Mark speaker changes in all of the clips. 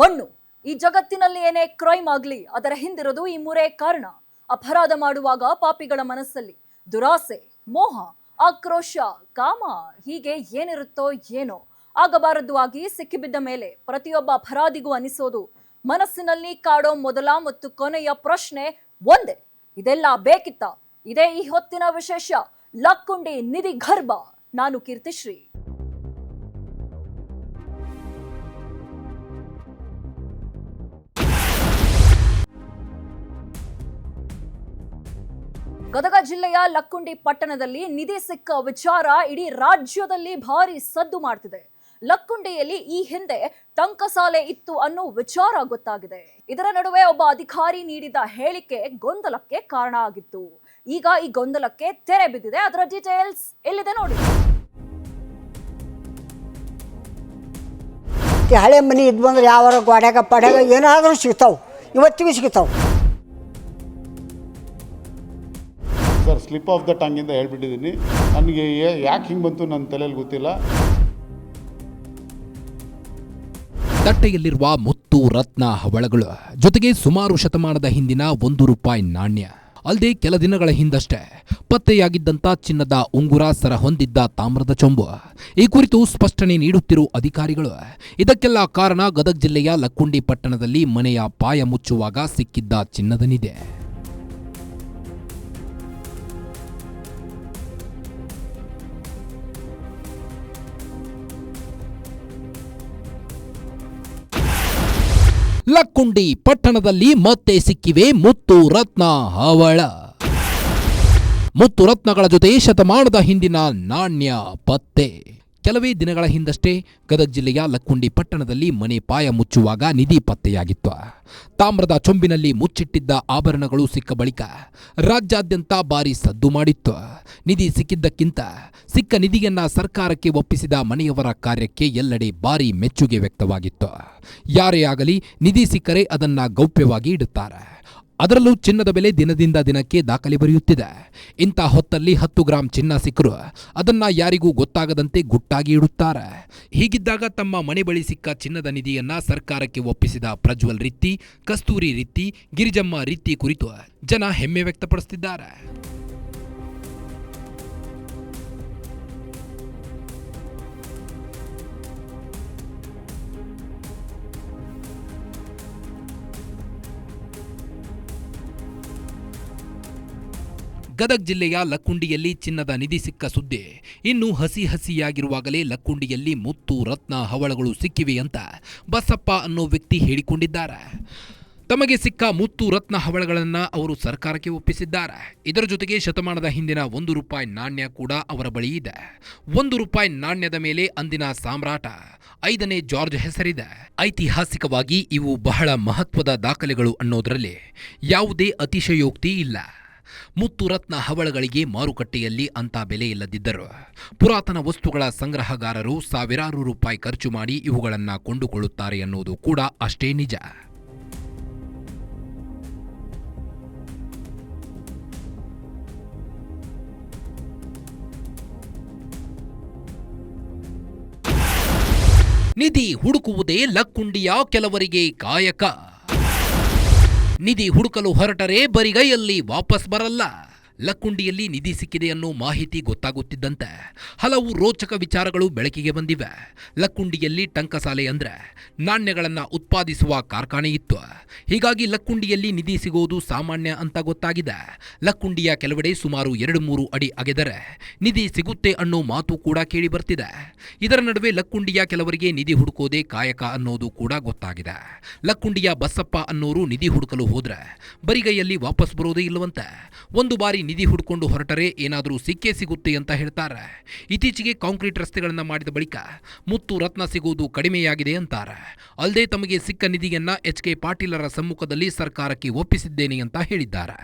Speaker 1: ಮಣ್ಣು. ಈ ಜಗತ್ತಿನಲ್ಲಿ ಏನೇ ಕ್ರೈಮ್ ಆಗಲಿ, ಅದರ ಹಿಂದಿರೋದು ಈ ಮೂರೇ ಕಾರಣ. ಅಪರಾಧ ಮಾಡುವಾಗ ಪಾಪಿಗಳ ಮನಸ್ಸಲ್ಲಿ ದುರಾಸೆ, ಮೋಹ, ಆಕ್ರೋಶ, ಕಾಮ ಹೀಗೆ ಏನಿರುತ್ತೋ ಏನೋ. ಆಗಬಾರದು ಆಗಿ ಸಿಕ್ಕಿಬಿದ್ದ ಮೇಲೆ ಪ್ರತಿಯೊಬ್ಬ ಅಪರಾಧಿಗೂ ಅನಿಸೋದು ಮನಸ್ಸಿನಲ್ಲಿ ಕಾಡೋ ಮೊದಲ ಮತ್ತು ಕೊನೆಯ ಪ್ರಶ್ನೆ ಒಂದೇ. ಇದೆಲ್ಲ ಬೇಕಿತ್ತ? ಇದೇ ಈ ಹೊತ್ತಿನ ವಿಶೇಷ ಲಕ್ಕುಂಡಿ ನಿಧಿ ಗರ್ಭ. ನಾನು ಕೀರ್ತಿಶ್ರೀ. ಗದಗ ಜಿಲ್ಲೆಯ ಲಕ್ಕುಂಡಿ ಪಟ್ಟಣದಲ್ಲಿ ನಿಧಿ ಸಿಕ್ಕ ವಿಚಾರ ಇಡೀ ರಾಜ್ಯದಲ್ಲಿ ಭಾರಿ ಸದ್ದು ಮಾಡ್ತಿದೆ. ಲಕ್ಕುಂಡಿಯಲ್ಲಿ ಈ ಹಿಂದೆ ಟಂಕಸಾಲೆ ಇತ್ತು ಅನ್ನೋ ವಿಚಾರ ಗೊತ್ತಾಗಿದೆ. ಇದರ ನಡುವೆ ಒಬ್ಬ ಅಧಿಕಾರಿ ನೀಡಿದ ಹೇಳಿಕೆ ಗೊಂದಲಕ್ಕೆ ಕಾರಣ ಆಗಿತ್ತು. ಈಗ ಈ ಗೊಂದಲಕ್ಕೆ ತೆರೆ ಬಿದ್ದಿದೆ. ಅದರ ಡೀಟೇಲ್ಸ್ ಎಲ್ಲಿದೆ ನೋಡಿ.
Speaker 2: ಹಳೆ ಮನೆ ಇದ್ ಬಂದ್ರೆ ಯಾವ ಗೋಡ್ಯಾಗ ಪಡ್ಯಾಗ ಏನಾದರೂ ಸಿಗ್ತಾವೆ. ಇವತ್ತಿಗೂ ಸಿಗ್ತಾವೆ.
Speaker 3: ಸರ್ ಸ್ಲಿಪ್ ಆಫ್ ದ ಇಂದ ಹೇಳ್ಬಿಟ್ಟಿದ್ದೀನಿ. ನನಗೆ ಯಾಕೆ ಹಿಂಗೆ ಬಂತು ನನ್ನ ತಲೆಯಲ್ಲಿ ಗೊತ್ತಿಲ್ಲ.
Speaker 4: ತಟ್ಟೆಯಲ್ಲಿರುವ ಮುತ್ತು, ರತ್ನ, ಹವಳಗಳು ಜೊತೆಗೆ ಸುಮಾರು ಶತಮಾನದ ಹಿಂದಿನ ಒಂದು ರೂಪಾಯಿ ನಾಣ್ಯ. ಅಲ್ಲದೆ ಕೆಲ ದಿನಗಳ ಹಿಂದಷ್ಟೇ ಪತ್ತೆಯಾಗಿದ್ದಂಥ ಚಿನ್ನದ ಉಂಗುರ ಸರ ಹೊಂದಿದ್ದ ತಾಮ್ರದ ಚೊಂಬು. ಈ ಕುರಿತು ಸ್ಪಷ್ಟನೆ ನೀಡುತ್ತಿರುವ ಅಧಿಕಾರಿಗಳು. ಇದಕ್ಕೆಲ್ಲ ಕಾರಣ ಗದಗ ಜಿಲ್ಲೆಯ ಲಕ್ಕುಂಡಿ ಪಟ್ಟಣದಲ್ಲಿ ಮನೆಯ ಪಾಯ ಮುಚ್ಚುವಾಗ ಸಿಕ್ಕಿದ್ದ ಚಿನ್ನದ ಲಕ್ಕುಂಡಿ ಪಟ್ಟಣದಲ್ಲಿ ಮತ್ತೆ ಸಿಕ್ಕಿವೆ ಮುತ್ತು ರತ್ನ ಹವಳ. ಮುತ್ತು ರತ್ನಗಳ ಜೊತೆ ಶತಮಾನದ ಹಿಂದಿನ ನಾಣ್ಯ ಪತ್ತೆ. ಕೆಲವೇ ದಿನಗಳ ಹಿಂದಷ್ಟೇ ಗದಗ ಜಿಲ್ಲೆಯ ಲಕ್ಕುಂಡಿ ಪಟ್ಟಣದಲ್ಲಿ ಮನೆ ಪಾಯ ಮುಚ್ಚುವಾಗ ನಿಧಿ ಪತ್ತೆಯಾಗಿತ್ತು. ತಾಮ್ರದ ಚೊಂಬಿನಲ್ಲಿ ಮುಚ್ಚಿಟ್ಟಿದ್ದ ಆಭರಣಗಳು ಸಿಕ್ಕ ಬಳಿಕ ರಾಜ್ಯಾದ್ಯಂತ ಭಾರಿ ಸದ್ದು ಮಾಡಿತ್ತು. ನಿಧಿ ಸಿಕ್ಕಿದ್ದಕ್ಕಿಂತ ಸಿಕ್ಕ ನಿಧಿಯನ್ನ ಸರ್ಕಾರಕ್ಕೆ ಒಪ್ಪಿಸಿದ ಮನೆಯವರ ಕಾರ್ಯಕ್ಕೆ ಎಲ್ಲೆಡೆ ಭಾರಿ ಮೆಚ್ಚುಗೆ ವ್ಯಕ್ತವಾಗಿತ್ತು. ಯಾರೇ ಆಗಲಿ ನಿಧಿ ಸಿಕ್ಕರೆ ಅದನ್ನು ಗೌಪ್ಯವಾಗಿ ಇಡುತ್ತಾರೆ. ಅದರಲ್ಲೂ ಚಿನ್ನದ ಬೆಲೆ ದಿನದಿಂದ ದಿನಕ್ಕೆ ದಾಖಲೆ ಬರೆಯುತ್ತಿದೆ. ಇಂಥ ಹೊತ್ತಲ್ಲಿ ಹತ್ತು ಗ್ರಾಂ ಚಿನ್ನ ಸಿಕ್ಕರು, ಅದನ್ನ ಯಾರಿಗೂ ಗೊತ್ತಾಗದಂತೆ ಗುಟ್ಟಾಗಿ ಇಡುತ್ತಾರೆ. ಹೀಗಿದ್ದಾಗ ತಮ್ಮ ಮನೆ ಬಳಿ ಸಿಕ್ಕ ಚಿನ್ನದ ನಿಧಿಯನ್ನ ಸರ್ಕಾರಕ್ಕೆ ಒಪ್ಪಿಸಿದ ಪ್ರಜ್ವಲ್ ರಿತ್ತಿ, ಕಸ್ತೂರಿ ರಿತ್ತಿ, ಗಿರಿಜಮ್ಮ ರಿತ್ತಿ ಕುರಿತು ಜನ ಹೆಮ್ಮೆ ವ್ಯಕ್ತಪಡಿಸುತ್ತಿದ್ದಾರೆ ಗದಗ ಜಿಲ್ಲೆಯ ಲಕ್ಕುಂಡಿಯಲ್ಲಿ ಚಿನ್ನದ ನಿಧಿ ಸಿಕ್ಕ ಸುದ್ದಿ. ಇನ್ನು ಹಸಿ ಹಸಿಯಾಗಿರುವಾಗಲೇ ಲಕ್ಕುಂಡಿಯಲ್ಲಿ ಮುತ್ತು, ರತ್ನ, ಹವಳಗಳು ಸಿಕ್ಕಿವೆ ಅಂತ ಬಸಪ್ಪ ಅನ್ನೋ ವ್ಯಕ್ತಿ ಹೇಳಿಕೊಂಡಿದ್ದಾರೆ. ತಮಗೆ ಸಿಕ್ಕ ಮುತ್ತು, ರತ್ನ, ಹವಳಗಳನ್ನು ಅವರು ಸರ್ಕಾರಕ್ಕೆ ಒಪ್ಪಿಸಿದ್ದಾರೆ. ಇದರ ಜೊತೆಗೆ ಶತಮಾನದ ಹಿಂದಿನ ಒಂದು ರೂಪಾಯಿ ನಾಣ್ಯ ಕೂಡ ಅವರ ಬಳಿ ಇದೆ. ಒಂದು ರೂಪಾಯಿ ನಾಣ್ಯದ ಮೇಲೆ ಅಂದಿನ ಸಾಮ್ರಾಟ, ಐದನೇ ಜಾರ್ಜ್ ಹೆಸರಿದೆ. ಐತಿಹಾಸಿಕವಾಗಿ ಇವು ಬಹಳ ಮಹತ್ವದ ದಾಖಲೆಗಳು ಅನ್ನೋದರಲ್ಲಿ ಯಾವುದೇ ಅತಿಶಯೋಕ್ತಿ ಇಲ್ಲ. ಮುತ್ತು ರತ್ನ ಹವಳಗಳಿಗೆ ಮಾರುಕಟ್ಟೆಯಲ್ಲಿ ಅಂತ ಬೆಲೆ ಇಲ್ಲದಿದ್ದರು. ಪುರಾತನ ವಸ್ತುಗಳ ಸಂಗ್ರಹಗಾರರು ಸಾವಿರಾರು ರೂಪಾಯಿ ಖರ್ಚು ಮಾಡಿ ಇವುಗಳನ್ನು ಕೊಂಡುಕೊಳ್ಳುತ್ತಾರೆ ಅನ್ನೋದು ಕೂಡ ಅಷ್ಟೇ ನಿಜ. ನಿಧಿ ಹುಡುಕುವುದೇ ಲಕ್ಕುಂಡಿಯ ಕೆಲವರಿಗೆ ಕಾಯಕ. ನಿಧಿ ಹುಡುಕಲು ಹೊರಟರೆ ಬರಿಗೈಯಲ್ಲಿ ವಾಪಸ್ ಬರಲ್ಲ. ಲಕ್ಕುಂಡಿಯಲ್ಲಿ ನಿಧಿ ಸಿಕ್ಕಿದೆ ಅನ್ನೋ ಮಾಹಿತಿ ಗೊತ್ತಾಗುತ್ತಿದ್ದಂತೆ ಹಲವು ರೋಚಕ ವಿಚಾರಗಳು ಬೆಳಕಿಗೆ ಬಂದಿವೆ. ಲಕ್ಕುಂಡಿಯಲ್ಲಿ ಟಂಕಸಾಲೆ ಅಂದರೆ ನಾಣ್ಯಗಳನ್ನು ಉತ್ಪಾದಿಸುವ ಕಾರ್ಖಾನೆ ಇತ್ತು. ಹೀಗಾಗಿ ಲಕ್ಕುಂಡಿಯಲ್ಲಿ ನಿಧಿ ಸಿಗೋದು ಸಾಮಾನ್ಯ ಅಂತ ಗೊತ್ತಾಗಿದೆ. ಲಕ್ಕುಂಡಿಯ ಕೆಲವೆಡೆ ಸುಮಾರು ಎರಡು ಮೂರು ಅಡಿ ಅಗೆದರೆ ನಿಧಿ ಸಿಗುತ್ತೆ ಅನ್ನೋ ಮಾತು ಕೂಡ ಕೇಳಿ ಬರ್ತಿದೆ. ಇದರ ನಡುವೆ ಲಕ್ಕುಂಡಿಯ ಕೆಲವರಿಗೆ ನಿಧಿ ಹುಡುಕೋದೇ ಕಾಯಕ ಅನ್ನೋದು ಕೂಡ ಗೊತ್ತಾಗಿದೆ. ಲಕ್ಕುಂಡಿಯ ಬಸಪ್ಪ ಅನ್ನೋರು ನಿಧಿ ಹುಡುಕಲು ಹೋದ್ರೆ ಬರಿಗೈಯಲ್ಲಿ ವಾಪಸ್ ಬರೋದೇ ಇಲ್ಲವಂತೆ. ಒಂದು ಬಾರಿ ನಿಧಿ ಹುಡ್ಕೊಂಡು ಹೊರಟರೆ ಏನಾದರೂ ಸಿಕ್ಕೇ ಸಿಗುತ್ತೆ ಅಂತ ಹೇಳ್ತಾರೆ. ಇತ್ತೀಚೆಗೆ ಕಾಂಕ್ರೀಟ್ ರಸ್ತೆಗಳನ್ನು ಮಾಡಿದ ಬಳಿಕ ಮುತ್ತು ರತ್ನ ಸಿಗುವುದು ಕಡಿಮೆಯಾಗಿದೆ ಅಂತಾರೆ. ಅಲ್ಲದೆ ತಮಗೆ ಸಿಕ್ಕ ನಿಧಿಯನ್ನ ಎಚ್ ಕೆ ಪಾಟೀಲರ ಸಮ್ಮುಖದಲ್ಲಿ ಸರ್ಕಾರಕ್ಕೆ ಒಪ್ಪಿಸಿದ್ದೇನೆ ಅಂತ ಹೇಳಿದ್ದಾರೆ.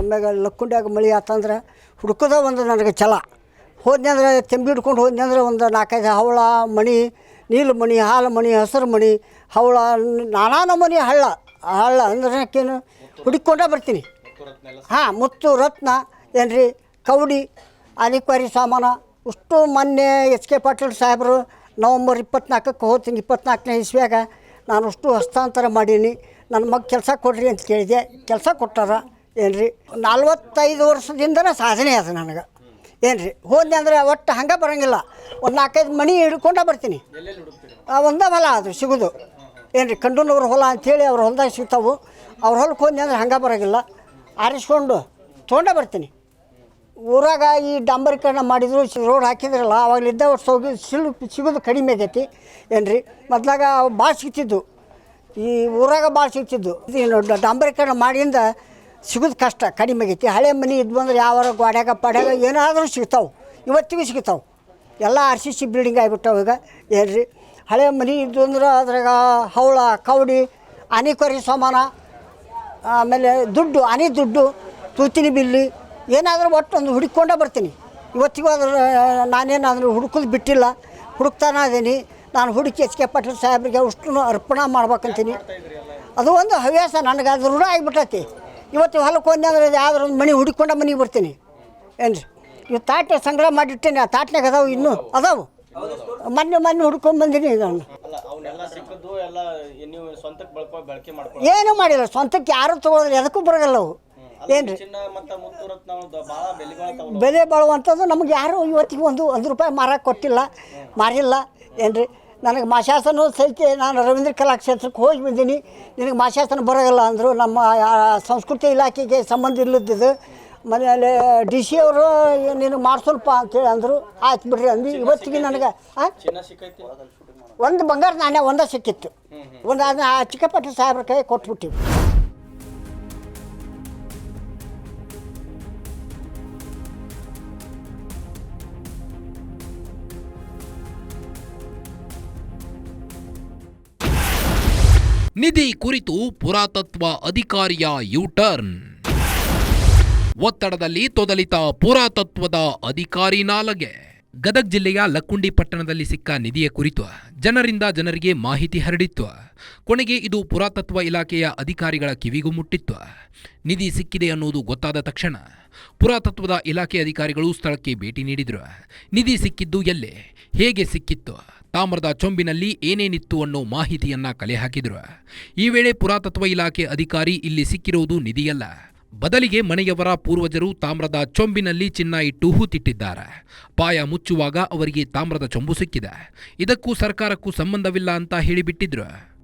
Speaker 2: ಆಮ್ಯಾಗ ಲಕ್ಕುಂಡ್ಯಾಗ ಮಳೆ ಆತಂದ್ರೆ ಹುಡ್ಕೋದ ಒಂದು ನನಗೆ ಛಲ. ಹೋದ್ನಿ ಅಂದ್ರೆ ತೆಂಬಿ ಹಿಡ್ಕೊಂಡು ಹೋದ್ನಿ ಅಂದ್ರೆ ಒಂದು ನಾಲ್ಕೈದು ಹವಳ ಮಣಿ, ನೀಲು ಮಣಿ, ಹಾಲು ಮಣಿ, ಹಸಿರು ಮಣಿ, ಹವಳ ನಾನಾ ನಮೂನಿ ಹಳ್ಳ ಹಳ್ಳ ಅಂದ್ರೆ ಏನು ಹುಡುಕೊಂಡೇ ಬರ್ತೀನಿ. ಹಾಂ ಮುತ್ತು ರತ್ನ ಏನ್ರಿ ಕೌಡಿ ಅಲಿಕ್ವಾರಿ ಸಾಮಾನು ಅಷ್ಟು ಮೊನ್ನೆ ಎಚ್ ಕೆ ಪಾಟೀಲ್ ಸಾಹೇಬರು ನವಂಬರ್ ಇಪ್ಪತ್ನಾಲ್ಕಕ್ಕೆ ಹೋಗ್ತೀನಿ ಇಪ್ಪತ್ನಾಲ್ಕನೇ ಇಸ್ವಿಯಾಗ ನಾನು ಅಷ್ಟು ಹಸ್ತಾಂತರ ಮಾಡೀನಿ. ನನ್ನ ಮಗ ಕೆಲಸ ಕೊಡ್ರಿ ಅಂತ ಕೇಳಿದೆ. ಕೆಲಸ ಕೊಟ್ಟಾರ ಏನ್ರಿ ರೀ ನಲ್ವತ್ತೈದು ವರ್ಷದಿಂದನೇ ಸಾಧನೆ ಅದು ನನಗೆ. ಏನ್ರಿ ರೀ ಹೋದ್ನೆ ಅಂದರೆ ಒಟ್ಟು ಹಂಗೆ ಬರೋಂಗಿಲ್ಲ. ಒಂದು ನಾಲ್ಕೈದು ಮಣಿ ಹಿಡ್ಕೊಂಡ ಬರ್ತೀನಿ. ಆ, ಒಂದೇ ಹೊಲ ಅದು ಸಿಗೋದು. ಏನ್ರಿ ರೀ ಕಂಡೂನವ್ರ ಹೊಲ ಅಂಥೇಳಿ ಅವ್ರ ಹೊಲದಾಗ ಸಿಗ್ತಾವು. ಅವ್ರ ಹೊಲಕ್ಕೆ ಹೋದ್ನೆ ಅಂದ್ರೆ ಹಂಗೆ ಬರೋಂಗಿಲ್ಲ. ಆರಿಸ್ಕೊಂಡು ತೊಗೊಂಡೇ ಬರ್ತೀನಿ. ಊರಾಗ ಈ ಡಾಂಬರೀಕರಣ ಮಾಡಿದ್ರು ರೋಡ್ ಹಾಕಿದ್ರಲ್ಲ ಅವಾಗಲಿದ್ದ ಹೋಗಿ ಸಿಲು ಸಿಗೋದು ಕಡಿಮೆ ಆಗೈತಿ ಏನ್ರಿ? ರೀ ಮೊದ್ಲಾಗ ಭಾಳ ಸಿಗ್ತಿದ್ದು ಈ ಊರಾಗ ಭಾಳ ಸಿಗ್ತಿದ್ದು ಡ- ಡಾಂಬರೀಕರಣ ಮಾಡಿಂದ ಸಿಗೋದು ಕಷ್ಟ, ಕಡಿಮೆ ಆಗೈತಿ. ಹಳೆ ಮನೆ ಇದ್ವು ಬಂದ್ರೆ ಯಾವಾರ ಗೋಡ್ಯಾಗ ಪಾಡ್ಯಾಗ ಏನಾದರೂ ಸಿಗ್ತಾವೆ. ಇವತ್ತಿಗೂ ಸಿಗ್ತಾವೆ. ಎಲ್ಲ ಆರ್ ಸಿ ಸಿ ಬಿಲ್ಡಿಂಗ್ ಆಗಿಬಿಟ್ಟವು ಈಗ ಏನು ರೀ ಹಳೆ ಮನೆ ಇದ್ದು ಅಂದ್ರೆ ಅದ್ರಾಗ ಹವಳ ಕವಡಿ ಆನಿಕೊರಿ ಸಮಾನ ಆಮೇಲೆ ದುಡ್ಡು ಅನಿ ದುಡ್ಡು ತೂತಿನಿ ಬಿಲ್ಲಿ, ಏನಾದರೂ ಒಟ್ಟೊಂದು ಹುಡುಕೊಂಡೇ ಬರ್ತೀನಿ. ಇವತ್ತಿಗೂ ಅದ್ರ ನಾನೇನಾದರೂ ಹುಡುಕೋದು ಬಿಟ್ಟಿಲ್ಲ, ಹುಡುಕ್ತಾನೆ ಅದೀನಿ ನಾನು ಹುಡುಕಿ ಎಚ್ ಕೆ ಪಾಟೀಲ್ ಸಾಹೇಬ್ರಿಗೆ ಅಷ್ಟು ಅರ್ಪಣೆ ಮಾಡ್ಬೇಕಂತೀನಿ. ಅದು ಒಂದು ಹವ್ಯಾಸ, ನನಗೆ ಅದು ರೂಢ ಆಗಿಬಿಟ್ಟೈತಿ. ಇವತ್ತು ಹೊಲಕ್ಕೆ ಒಂದೇ ಅಂದ್ರೆ ಯಾವ್ದಾರು ಒಂದು ಮನೆ ಹುಡುಕೊಂಡ ಮನೆಗೆ ಬರ್ತೀನಿ. ಏನು ರೀ ಇವು ತಾಟೆ ಸಂಗ್ರಹ ಮಾಡಿಟ್ಟೇನೆ, ಆ ತಾಟ್ನಾಗ ಅದಾವು ಇನ್ನೂ. ಅದಾವು. ಮೊನ್ನೆ ಮೊನ್ನೆ ಹುಡ್ಕೊಂಡು ಬಂದೀನಿ
Speaker 5: ಸಿಕ್ಕದ್ದು ಎಲ್ಲ ನೀವು ಸ್ವಂತಕ್ಕೆ ಬಳಕೊ ಬಳಕೆ ಮಾಡ್ಕೊಳ್ಳಿ
Speaker 2: ಏನೂ ಮಾಡಿಲ್ಲ ಸ್ವಂತಕ್ಕೆ ಯಾರು ತೊಗೊಳೋದ್ರೆ ಎದಕ್ಕೂ ಬರೋಲ್ಲ ಅವು. ಏನು ರೀ
Speaker 5: ಚಿನ್ನ ಮತ್ತ ಮುತ್ತು ರತ್ನ ಅವ್ರ್ದು ಭಾಳ ಬೆಲೆ ಬಾಳ್ತಾವಲ್ಲ
Speaker 2: ಬೆಲೆ ಬಾಳುವಂಥದ್ದು ನಮ್ಗೆ ಯಾರು ಇವತ್ತಿಗೆ ಒಂದು ಒಂದು ರೂಪಾಯಿ ಮಾರಕ್ಕೆ ಕೊಟ್ಟಿಲ್ಲ ಮಾರಿಲ್ಲ ಏನ್ರಿ? ನನಗೆ ಮಾಶಾಸನ ಸಹಿತ ನಾನು ರವೀಂದ್ರ ಕಲಾಕ್ಷೇತ್ರಕ್ಕೆ ಹೋಗಿ ಬಂದೀನಿ. ನಿನಗೆ ಮಾಶಾಸನ ಬರೋಲ್ಲ ಅಂದರು ನಮ್ಮ ಆ, ಸಂಸ್ಕೃತಿ ಇಲಾಖೆಗೆ ಸಂಬಂಧ ಇಲ್ಲದಿದ್ದು ಮನೆಯಲ್ಲಿ ಡಿ ಸಿ ಅವರು ನಿನಗೆ ಮಾಡಿಸಲ್ಪ ಅಂತೇಳಿ ಅಂದರು. ಆಯ್ತು ಬಿಡ್ರಿ ಅಂದು. ಇವತ್ತಿಗೆ ನನಗೆ ಹಾಂ
Speaker 5: ಚಿನ್ನ ಸಿಕ್ಕೈತಿ.
Speaker 2: ಒಂದು ಬಂಗಾರ ನಾಣ್ಯ ಒಂದೇ ಸಿಕ್ಕಿತ್ತು. ಒಂದು ಅದನ್ನ ಆ ಚಿಕ್ಕಪಟ್ಟಿ ಸಾಹೇಬ್ರ ಕೈ ಕೊಟ್ಬಿಟ್ಟಿವಿ.
Speaker 4: ನಿಧಿ ಕುರಿತು ಪುರಾತತ್ವ ಅಧಿಕಾರಿಯ ಯೂಟರ್ನ್. ಒತ್ತಡದಲ್ಲಿ ತೊದಲಿತ ಪುರಾತತ್ವದ ಅಧಿಕಾರಿ ನಾಲಗೆ. ಗದಗ ಜಿಲ್ಲೆಯ ಲಕ್ಕುಂಡಿ ಪಟ್ಟಣದಲ್ಲಿ ಸಿಕ್ಕ ನಿಧಿಯ ಕುರಿತು ಜನರಿಂದ ಜನರಿಗೆ ಮಾಹಿತಿ ಹರಡಿತ್ತು. ಕೊನೆಗೆ ಇದು ಪುರಾತತ್ವ ಇಲಾಖೆಯ ಅಧಿಕಾರಿಗಳ ಕಿವಿಗೂ ಮುಟ್ಟಿತ್ತು. ನಿಧಿ ಸಿಕ್ಕಿದೆ ಅನ್ನುವುದು ಗೊತ್ತಾದ ತಕ್ಷಣ ಪುರಾತತ್ವದ ಇಲಾಖೆ ಅಧಿಕಾರಿಗಳು ಸ್ಥಳಕ್ಕೆ ಭೇಟಿ ನೀಡಿದ್ರು. ನಿಧಿ ಸಿಕ್ಕಿದ್ದು ಎಲ್ಲೆ? ಹೇಗೆ ಸಿಕ್ಕಿತ್ತು? ತಾಮ್ರದ ಚೊಂಬಿನಲ್ಲಿ ಏನೇನಿತ್ತು ಅನ್ನೋ ಮಾಹಿತಿಯನ್ನ ಕಲೆ ಹಾಕಿದ್ರು. ಈ ವೇಳೆ ಪುರಾತತ್ವ ಇಲಾಖೆ ಅಧಿಕಾರಿ ಇಲ್ಲಿ ಸಿಕ್ಕಿರುವುದು ನಿಧಿಯಲ್ಲ. ಬದಲಿಗೆ ಮನೆಯವರ ಪೂರ್ವಜರು ತಾಮ್ರದ ಚೊಂಬಿನಲ್ಲಿ ಚಿನ್ನ ಇಟ್ಟು ಹೂತಿಟ್ಟಿದ್ದಾರೆ ಪಾಯ ಮುಚ್ಚುವಾಗ ಅವರಿಗೆ ತಾಮ್ರದ ಚೊಂಬು ಸಿಕ್ಕಿದೆ. ಇದಕ್ಕೂ ಸರ್ಕಾರಕ್ಕೂ ಸಂಬಂಧವಿಲ್ಲ ಅಂತ ಹೇಳಿಬಿಟ್ಟಿದ್ರು.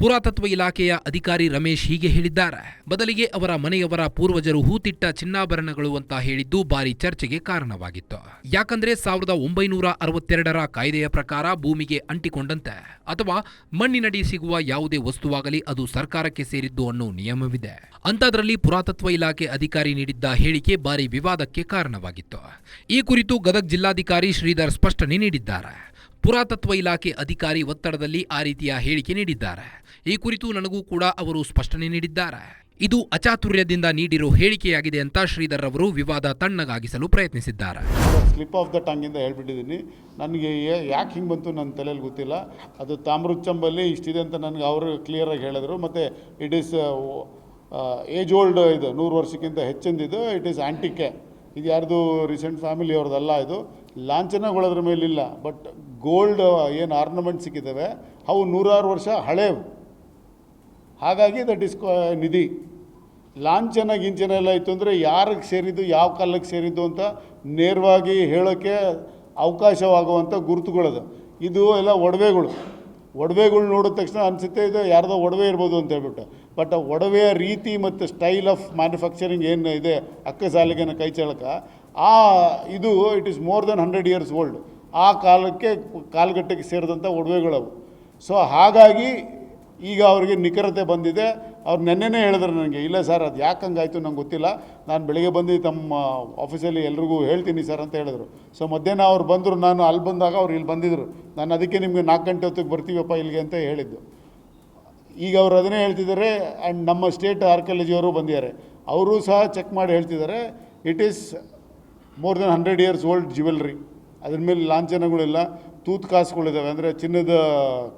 Speaker 4: ಪುರಾತತ್ವ ಇಲಾಖೆಯ ಅಧಿಕಾರಿ ರಮೇಶ್ ಹೀಗೆ ಹೇಳಿದ್ದಾರೆ. ಬದಲಿಗೆ ಅವರ ಮನೆಯವರ ಪೂರ್ವಜರು ಹೂತಿಟ್ಟ ಚಿನ್ನಾಭರಣಗಳು ಅಂತ ಹೇಳಿದ್ದು ಭಾರಿ ಚರ್ಚೆಗೆ ಕಾರಣವಾಗಿತ್ತು. ಯಾಕಂದ್ರೆ ಸಾವಿರದ ಒಂಬೈನೂರ ಅರವತ್ತೆರಡರ ಕಾಯ್ದೆಯ ಪ್ರಕಾರ ಭೂಮಿಗೆ ಅಂಟಿಕೊಂಡಂತೆ. ಅಥವಾ ಮಣ್ಣಿನಡಿ ಸಿಗುವ ಯಾವುದೇ ವಸ್ತುವಾಗಲಿ ಅದು ಸರ್ಕಾರಕ್ಕೆ ಸೇರಿದ್ದು ಅನ್ನೋ ನಿಯಮವಿದೆ. ಅಂಥದ್ರಲ್ಲಿ ಪುರಾತತ್ವ ಇಲಾಖೆ ಅಧಿಕಾರಿ ನೀಡಿದ್ದ ಹೇಳಿಕೆ ಭಾರಿ ವಿವಾದಕ್ಕೆ ಕಾರಣವಾಗಿತ್ತು. ಈ ಕುರಿತು ಗದಗ ಜಿಲ್ಲಾಧಿಕಾರಿ ಶ್ರೀಧರ್ ಸ್ಪಷ್ಟನೆ ನೀಡಿದ್ದಾರೆ. ಪುರಾತತ್ವ ಇಲಾಖೆ ಅಧಿಕಾರಿ ಒತ್ತಡದಲ್ಲಿ ಆ ರೀತಿಯ ಹೇಳಿಕೆ ನೀಡಿದ್ದಾರೆ. ಈ ಕುರಿತು ನನಗೂ ಕೂಡ ಅವರು ಸ್ಪಷ್ಟನೆ ನೀಡಿದ್ದಾರೆ. ಇದು ಅಚಾತುರ್ಯದಿಂದ ನೀಡಿರೋ ಹೇಳಿಕೆಯಾಗಿದೆ ಅಂತ ಶ್ರೀಧರ್ ಅವರು ವಿವಾದ ತಣ್ಣಗಾಗಿಸಲು ಪ್ರಯತ್ನಿಸಿದ್ದಾರೆ.
Speaker 3: ಸ್ಲಿಪ್ ಆಫ್ ದ ಟಂಗಿಂದ ಹೇಳ್ಬಿಟ್ಟಿದ್ದೀನಿ. ನನಗೆ ಯಾಕೆ ಹಿಂಗೆ ಬಂತು ನನ್ನ ತಲೆಯಲ್ಲಿ ಗೊತ್ತಿಲ್ಲ. ಅದು ತಾಮ್ರದ ಚಂಬಲ್ಲಿ ಇಷ್ಟಿದೆ ಅಂತ ನನಗೆ ಅವರು ಕ್ಲಿಯರಾಗಿ ಹೇಳಿದ್ರು. ಮತ್ತು ಇಟ್ ಈಸ್ ಏಜ್ ಓಲ್ಡ್ ಇದು, ನೂರು ವರ್ಷಕ್ಕಿಂತ ಹೆಚ್ಚಿಂದಿದ್ದು ಇಟ್ ಈಸ್ ಆ್ಯಂಟಿಕೆ ಇದು ಯಾರ್ದು ರೀಸೆಂಟ್ ಫ್ಯಾಮಿಲಿ ಅವ್ರದ್ದಲ್ಲ ಇದು. ಲಾಂಛನಗಳದ್ರ ಮೇಲಿಲ್ಲ. ಬಟ್ ಗೋಲ್ಡ್, ಏನು ಆರ್ನಮೆಂಟ್ ಸಿಕ್ಕಿದ್ದಾವೆ, ಅವು ನೂರಾರು ವರ್ಷ ಹಳೇವು. ಹಾಗಾಗಿ ದಟ್ ಇಸ್ ನಿಧಿ. ಲಾಂಛನ ಗಿಂಚನ ಎಲ್ಲ ಇತ್ತು ಅಂದರೆ ಯಾರಿಗೆ ಸೇರಿದ್ದು, ಯಾವ ಕಾಲಕ್ಕೆ ಸೇರಿದ್ದು ಅಂತ ನೇರವಾಗಿ ಹೇಳೋಕ್ಕೆ ಅವಕಾಶವಾಗುವಂಥ ಗುರುತುಗಳದು. ಇದು ಎಲ್ಲ ಒಡವೆಗಳು. ಒಡವೆಗಳು ನೋಡಿದ ತಕ್ಷಣ ಅನಿಸುತ್ತೆ, ಇದು ಯಾರ್ದೋ ಒಡವೆ ಇರ್ಬೋದು ಅಂತ ಹೇಳ್ಬಿಟ್ಟು. ಬಟ್ ಒಡವೆಯ ರೀತಿ ಮತ್ತು ಸ್ಟೈಲ್ ಆಫ್ ಮ್ಯಾನುಫ್ಯಾಕ್ಚರಿಂಗ್ ಏನು ಇದೆ ಅಕ್ಕ ಸಾಲಿಗೆನ ಕೈ ಚಳಕ ಆ, ಇದು it is more than hundred years old ಆ ಕಾಲಕ್ಕೆ ಕಾಲಘಟ್ಟಕ್ಕೆ ಸೇರಿದಂಥ ಒಡವೆಗಳವು. ಸೊ ಹಾಗಾಗಿ ಈಗ ಅವರಿಗೆ ನಿಖರತೆ ಬಂದಿದೆ. ಅವ್ರು ನೆನ್ನೆನೇ ಹೇಳಿದ್ರು ನನಗೆ, ಇಲ್ಲ ಸರ್, ಅದು ಯಾಕೆ ಹಂಗಾಯಿತು ನಂಗೆ ಗೊತ್ತಿಲ್ಲ. ನಾನು ಬೆಳಿಗ್ಗೆ ಬಂದು ತಮ್ಮ ಆಫೀಸಲ್ಲಿ ಎಲ್ರಿಗೂ ಹೇಳ್ತೀನಿ ಸರ್ ಅಂತ ಹೇಳಿದ್ರು. ಸೊ ಮಧ್ಯಾಹ್ನ ಅವ್ರು ಬಂದರು, ನಾನು ಅಲ್ಲಿ ಬಂದಾಗ ಅವ್ರು ಇಲ್ಲಿ ಬಂದಿದ್ದರು ನಾನು ಅದಕ್ಕೆ ನಿಮಗೆ ನಾಲ್ಕು ಗಂಟೆ ಹೊತ್ತಿಗೆ ಬರ್ತೀವಪ್ಪ ಇಲ್ಲಿಗೆ ಅಂತ ಹೇಳಿದ್ದು. ಈಗ ಅವ್ರು ಅದನ್ನೇ ಹೇಳ್ತಿದ್ದಾರೆ ಆ್ಯಂಡ್ ನಮ್ಮ ಸ್ಟೇಟ್ ಆರ್ಕಿಯಾಲಜಿಯವರು ಬಂದಿದ್ದಾರೆ. ಅವರು ಸಹ ಚೆಕ್ ಮಾಡಿ ಹೇಳ್ತಿದ್ದಾರೆ. It is more than hundred years old jewellery ಅದ್ರ ಮೇಲೆ ಲಾಂಛನಗಳಿಲ್ಲ ತೂತು ಕಾಸುಗಳಿದ್ದಾವೆ. ಅಂದರೆ ಚಿನ್ನದ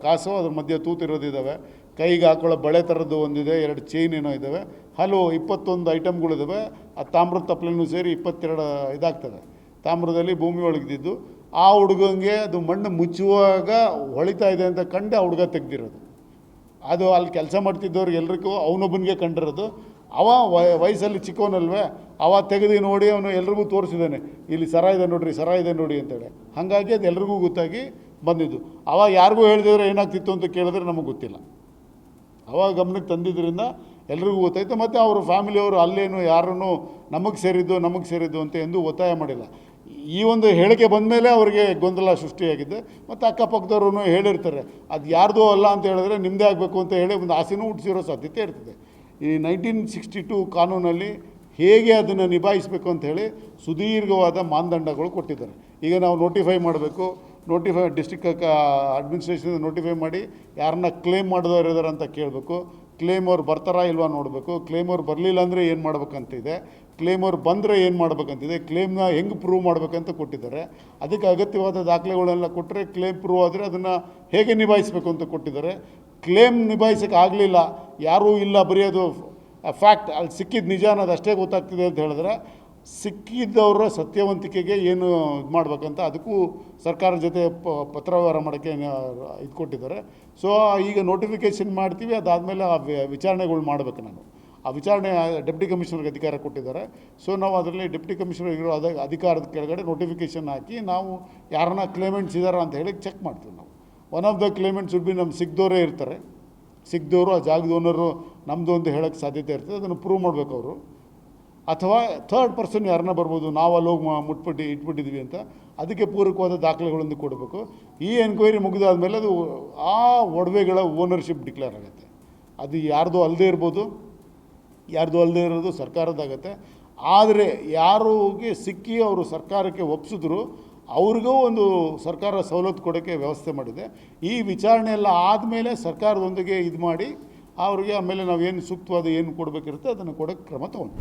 Speaker 3: ಕಾಸು, ಅದ್ರ ಮಧ್ಯೆ ತೂತು ಇರೋದಿದ್ದಾವೆ. ಕೈಗೆ ಹಾಕೊಳ್ಳೋ ಬಳೆ ಥರದ್ದು ಒಂದಿದೆ, ಎರಡು ಚೈನ್ ಏನೋ ಇದ್ದಾವೆ. ಹಲವು ಇಪ್ಪತ್ತೊಂದು ಐಟಮ್ಗಳಿದ್ದಾವೆ ಆ ತಾಮ್ರದ ತಪ್ಪಲೆನೂ ಸೇರಿ ಇಪ್ಪತ್ತೆರಡು ಇದಾಗ್ತದೆ. ತಾಮ್ರದಲ್ಲಿ ಭೂಮಿ ಒಳಗಿದ್ದು, ಆ ಹುಡುಗಂಗೆ ಅದು ಮಣ್ಣು ಮುಚ್ಚುವಾಗ ಹೊಳಿತಾ ಇದೆ ಅಂತ ಕಂಡು ಆ ಹುಡುಗ ತೆಗ್ದಿರೋದು. ಅದು ಅಲ್ಲಿ ಕೆಲಸ ಮಾಡ್ತಿದ್ದವ್ರಿಗೆ ಎಲ್ರಿಗೂ, ಅವನೊಬ್ಬನಿಗೆ ಕಂಡಿರೋದು. ಅವ ವಯ- ವಯಸ್ಸಲ್ಲಿ ಚಿಕ್ಕವನಲ್ವೇ ಅವ ತೆಗೆದು ನೋಡಿ ಅವನು ಎಲ್ರಿಗೂ ತೋರಿಸಿದ್ದಾನೆ, ಇಲ್ಲಿ ಸರ ಇದೆ ನೋಡ್ರಿ, ಸರ ಇದೆ ನೋಡಿ ಅಂತೇಳಿ. ಹಾಗಾಗಿ ಅದು ಎಲ್ರಿಗೂ ಗೊತ್ತಾಗಿ ಬಂದಿದ್ದು. ಅವಾಗ ಯಾರಿಗೂ ಹೇಳಿದ್ರೆ ಏನಾಗ್ತಿತ್ತು ಅಂತ ಕೇಳಿದ್ರೆ ನಮಗೆ ಗೊತ್ತಿಲ್ಲ. ಅವಾಗ ಗಮನಕ್ಕೆ ತಂದಿದ್ದರಿಂದ ಎಲ್ರಿಗೂ ಗೊತ್ತಾಯಿತು. ಮತ್ತು ಅವರು ಫ್ಯಾಮಿಲಿಯವರು ಅಲ್ಲೇನು, ಯಾರನ್ನು ನಮಗೆ ಸೇರಿದ್ದು ನಮಗೆ ಸೇರಿದ್ದು ಅಂತ ಎಂದು ಒತ್ತಾಯ ಮಾಡಿಲ್ಲ. ಈ ಒಂದು ಹೇಳಿಕೆ ಬಂದ ಮೇಲೆ ಅವರಿಗೆ ಗೊಂದಲ ಸೃಷ್ಟಿಯಾಗಿದೆ. ಮತ್ತು ಅಕ್ಕಪಕ್ಕದವ್ರು ಹೇಳಿರ್ತಾರೆ, ಅದು ಯಾರ್ದೋ ಅಲ್ಲ ಅಂತ ಹೇಳಿದ್ರೆ ನಿಮ್ಮದೇ ಆಗಬೇಕು ಅಂತ ಹೇಳಿ ಒಂದು ಆಸೆನೂ ಹುಟ್ಟಿಸಿರೋ ಸಾಧ್ಯತೆ ಇರ್ತದೆ. ಈ ನೈನ್ಟೀನ್ ಸಿಕ್ಸ್ಟಿ ಟು ಕಾನೂನಲ್ಲಿ ಹೇಗೆ ಅದನ್ನು ನಿಭಾಯಿಸಬೇಕು ಅಂತ ಹೇಳಿ ಸುದೀರ್ಘವಾದ ಮಾನದಂಡಗಳು ಕೊಟ್ಟಿದ್ದಾರೆ. ಈಗ ನಾವು ನೋಟಿಫೈ ಮಾಡಬೇಕು ನೋಟಿಫೈ ಡಿಸ್ಟಿಕ್ ಅಡ್ಮಿನಿಸ್ಟ್ರೇಷನ್ ನೋಟಿಫೈ ಮಾಡಿ ಯಾರನ್ನ ಕ್ಲೇಮ್ ಮಾಡಿದವ್ರು ಇದ್ದಾರೆ ಅಂತ ಕೇಳಬೇಕು. ಕ್ಲೇಮ್ ಅವ್ರು ಬರ್ತಾರಾ ಇಲ್ವಾ ನೋಡಬೇಕು. ಕ್ಲೇಮ್ ಅವ್ರು ಬರಲಿಲ್ಲ ಅಂದರೆ ಏನು ಮಾಡ್ಬೇಕಂತಿದೆ. ಕ್ಲೇಮ್ ಅವ್ರು ಬಂದರೆ ಏನು ಮಾಡ್ಬೇಕಂತಿದೆ. ಕ್ಲೇಮ್ನ ಹೆಂಗೆ ಪ್ರೂವ್ ಮಾಡಬೇಕಂತ ಕೊಟ್ಟಿದ್ದಾರೆ. ಅದಕ್ಕೆ ಅಗತ್ಯವಾದ ದಾಖಲೆಗಳೆಲ್ಲ ಕೊಟ್ಟರೆ ಕ್ಲೇಮ್ ಪ್ರೂವ್ ಆದರೆ ಅದನ್ನು ಹೇಗೆ ನಿಭಾಯಿಸಬೇಕು ಅಂತ ಕೊಟ್ಟಿದ್ದಾರೆ. ಕ್ಲೇಮ್ ನಿಭಾಯಿಸೋಕ್ಕೆ ಆಗಲಿಲ್ಲ. ಯಾರೂ ಇಲ್ಲ ಬರೆಯೋದು ಫ್ಯಾಕ್ಟ್ ಅಲ್ಲಿ ಸಿಕ್ಕಿದ ನಿಜ ಅನ್ನೋದು ಅಷ್ಟೇ ಗೊತ್ತಾಗ್ತಿದೆ ಅಂತ ಹೇಳಿದ್ರೆ ಸಿಕ್ಕಿದ್ದವರ ಸತ್ಯವಂತಿಕೆಗೆ ಏನು ಇದು ಮಾಡಬೇಕಂತ ಅದಕ್ಕೂ ಸರ್ಕಾರದ ಜೊತೆ ಪ, ಪತ್ರವ್ಯವಹಾರ ಮಾಡೋಕ್ಕೆ ಇದು ಕೊಟ್ಟಿದ್ದಾರೆ. ಸೊ ಈಗ ನೋಟಿಫಿಕೇಷನ್ ಮಾಡ್ತೀವಿ, ಅದಾದಮೇಲೆ ಆ ವಿಚಾರಣೆಗಳು ಮಾಡಬೇಕು ನಾನು. ಆ ವಿಚಾರಣೆ ಡೆಪ್ಟಿ ಕಮಿಷನರ್ಗೆ ಅಧಿಕಾರ ಕೊಟ್ಟಿದ್ದಾರೆ. ಸೊ ನಾವು ಅದರಲ್ಲಿ ಡೆಪ್ಟಿ ಕಮಿಷನರ್ ಇರೋ ಅದ, ಅಧಿಕಾರದ ಕೆಳಗಡೆ ನೋಟಿಫಿಕೇಷನ್ ಹಾಕಿ, ನಾವು ಯಾರನ್ನ ಕ್ಲೇಮೆಂಟ್ಸ್ ಇದ್ದಾರ ಅಂತ ಹೇಳಿ ಚೆಕ್ ಮಾಡ್ತೀವಿ ನಾವು. ಒನ್ ಆಫ್ ದ ಕ್ಲೇಮೆಂಟ್ಸ್ ಬಿ ನಮ್ಮ ಸಿಗ್ದವರೇ ಇರ್ತಾರೆ. ಸಿಗ್ದವರು ಆ ಜಾಗದ ಓನರು ನಮ್ಮದು ಒಂದು ಹೇಳೋಕ್ಕೆ ಸಾಧ್ಯತೆ ಇರ್ತದೆ, ಅದನ್ನು ಪ್ರೂವ್ ಮಾಡಬೇಕು ಅವರು. ಅಥವಾ ಥರ್ಡ್ ಪರ್ಸನ್ ಯಾರನ್ನ ಬರ್ಬೋದು, ನಾವು ಅಲ್ಲಿ ಹೋಗಿ ಮುಟ್ಬಿಟ್ಟು, ಇಟ್ಬಿಟ್ಟಿದ್ವಿ ಅಂತ ಅದಕ್ಕೆ ಪೂರಕವಾದ ದಾಖಲೆಗಳನ್ನು ಕೊಡಬೇಕು. ಈ ಎನ್ಕ್ವೈರಿ ಮುಗಿದಾದ್ಮೇಲೆ ಅದು ಆ ಒಡವೆಗಳ ಓನರ್ಶಿಪ್ ಡಿಕ್ಲೇರ್ ಆಗುತ್ತೆ. ಅದು ಯಾರ್ದು ಅಲ್ಲದೆ ಇರ್ಬೋದು, ಯಾರ್ದು ಅಲ್ಲದೆ ಇರೋದು ಸರ್ಕಾರದಾಗತ್ತೆ ಆದರೆ ಯಾರಿಗೆ ಸಿಕ್ಕಿ ಅವರು ಸರ್ಕಾರಕ್ಕೆ ಒಪ್ಪಿಸಿದ್ರು ಅವ್ರಿಗೂ ಒಂದು ಸರ್ಕಾರ ಸವಲತ್ತು ಕೊಡೋಕ್ಕೆ ವ್ಯವಸ್ಥೆ ಮಾಡಿದೆ. ಈ ವಿಚಾರಣೆ ಎಲ್ಲ ಆದಮೇಲೆ ಸರ್ಕಾರದೊಂದಿಗೆ ಇದು ಮಾಡಿ ಅವ್ರಿಗೆ ಆಮೇಲೆ ನಾವು ಏನು ಸೂಕ್ತವಾದ ಏನು ಕೊಡಬೇಕಿರುತ್ತೆ ಅದನ್ನು ಕೊಡೋಕ್ಕೆ ಕ್ರಮ ತಗೊಂಡು.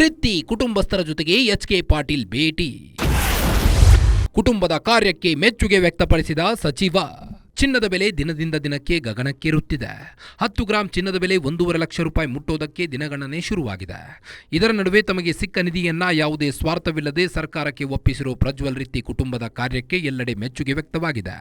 Speaker 4: ರಿತ್ತಿ ಕುಟುಂಬಸ್ಥರ ಜೊತೆಗೆ ಎಚ್ ಕೆ ಪಾಟೀಲ್ ಭೇಟಿ. ಕುಟುಂಬದ ಕಾರ್ಯಕ್ಕೆ ಮೆಚ್ಚುಗೆ ವ್ಯಕ್ತಪಡಿಸಿದ ಸಚಿವ ಚಿನ್ನದ ಬೆಲೆ ದಿನದಿಂದ ದಿನಕ್ಕೆ ಗಗನಕ್ಕೇರುತ್ತಿದೆ. ಹತ್ತು ಗ್ರಾಂ ಚಿನ್ನದ ಬೆಲೆ ಒಂದೂವರೆ ಲಕ್ಷ ರೂಪಾಯಿ ಮುಟ್ಟೋದಕ್ಕೆ ದಿನಗಣನೆ ಶುರುವಾಗಿದೆ. ಇದರ ನಡುವೆ ತಮಗೆ ಸಿಕ್ಕ ನಿಧಿಯನ್ನ ಯಾವುದೇ ಸ್ವಾರ್ಥವಿಲ್ಲದೆ ಸರ್ಕಾರಕ್ಕೆ ಒಪ್ಪಿಸಿರೋ ಪ್ರಜ್ವಲ್ ರೀತಿ ಕುಟುಂಬದ ಕಾರ್ಯಕ್ಕೆ ಎಲ್ಲೆಡೆ ಮೆಚ್ಚುಗೆ ವ್ಯಕ್ತವಾಗಿದೆ.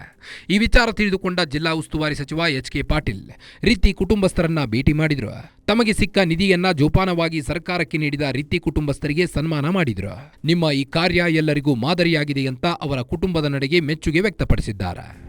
Speaker 4: ಈ ವಿಚಾರ ತಿಳಿದುಕೊಂಡ ಜಿಲ್ಲಾ ಉಸ್ತುವಾರಿ ಸಚಿವ ಎಚ್ ಕೆ ಪಾಟೀಲ್ ರೀತಿ ಕುಟುಂಬಸ್ಥರನ್ನ ಭೇಟಿ ಮಾಡಿದ್ರು. ತಮಗೆ ಸಿಕ್ಕ ನಿಧಿಯನ್ನ ಜೋಪಾನವಾಗಿ ಸರ್ಕಾರಕ್ಕೆ ನೀಡಿದ ರೀತಿ ಕುಟುಂಬಸ್ಥರಿಗೆ ಸನ್ಮಾನ ಮಾಡಿದ್ರು. ನಿಮ್ಮ ಈ ಕಾರ್ಯ ಎಲ್ಲರಿಗೂ ಮಾದರಿಯಾಗಿದೆ ಅಂತ ಅವರ ಕುಟುಂಬದ ನಡೆಗೆ ಮೆಚ್ಚುಗೆ ವ್ಯಕ್ತಪಡಿಸಿದ್ದಾರೆ.